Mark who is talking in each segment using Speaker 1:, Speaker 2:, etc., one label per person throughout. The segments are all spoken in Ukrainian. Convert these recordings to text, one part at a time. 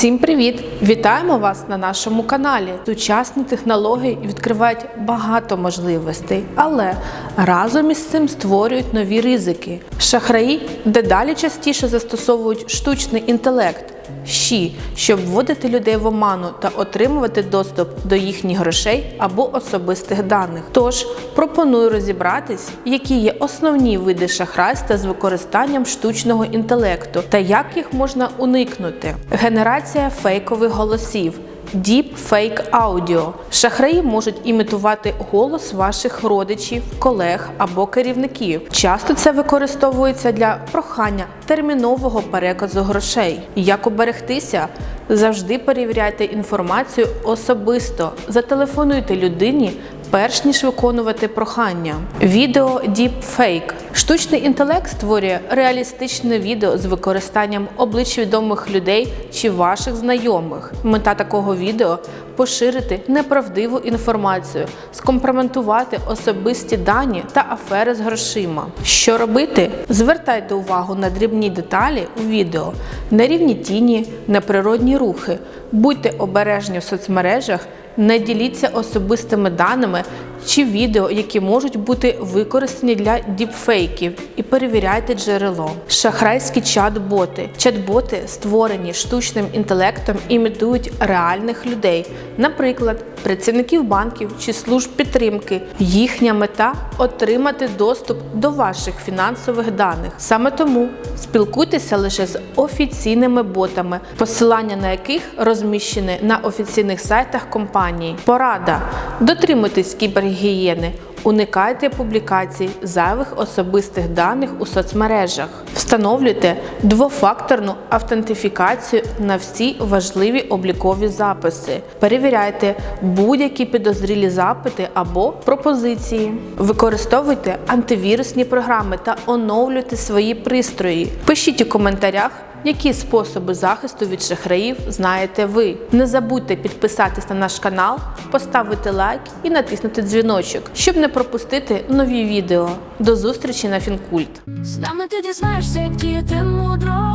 Speaker 1: Всім привіт! Вітаємо вас на нашому каналі. Сучасні технології відкривають багато можливостей, але разом із цим створюють нові ризики. Шахраї дедалі частіше застосовують штучний інтелект. ЩІ, щоб вводити людей в оману та отримувати доступ до їхніх грошей або особистих даних. Тож пропоную розібратись, які є основні види шахрайства з використанням штучного інтелекту та як їх можна уникнути. Генерація фейкових голосів. Deep Fake Audio. Шахраї можуть імітувати голос ваших родичів, колег або керівників. Часто це використовується для прохання термінового переказу грошей. Як оберегтися? Завжди перевіряйте інформацію особисто. Зателефонуйте людині. Перш ніж виконувати прохання, відео Deepfake. Штучний інтелект створює реалістичне відео з використанням облич відомих людей чи ваших знайомих. Мета такого відео поширити неправдиву інформацію, скомпрометувати особисті дані та афери з грошима. Що робити? Звертайте увагу на дрібні деталі у відео, нерівні тіні, неприродні рухи. Будьте обережні в соцмережах. Не діліться особистими даними чи відео, які можуть бути використані для діпфейків, і перевіряйте джерело. Шахрайські чат-боти. Чат-боти, створені штучним інтелектом, імітують реальних людей, наприклад, працівників банків чи служб підтримки. Їхня мета отримати доступ до ваших фінансових даних. Саме тому спілкуйтеся лише з офіційними ботами, посилання на яких розміщені на офіційних сайтах компанії. Порада: дотримуйтесь кібергігієни. Уникайте публікацій зайвих особистих даних у соцмережах. Встановлюйте двофакторну автентифікацію на всі важливі облікові записи. Перевіряйте будь-які підозрілі запити або пропозиції. Використовуйте антивірусні програми та оновлюйте свої пристрої. Пишіть у коментарях. Які способи захисту від шахраїв знаєте ви? Не забудьте підписатись на наш канал, поставити лайк і натиснути дзвіночок, щоб не пропустити нові відео. До зустрічі на Фінкульт!
Speaker 2: З нами ти дізнаєшся, як діяти мудро.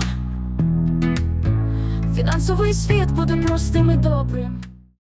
Speaker 2: Фінансовий світ буде простим і добрим.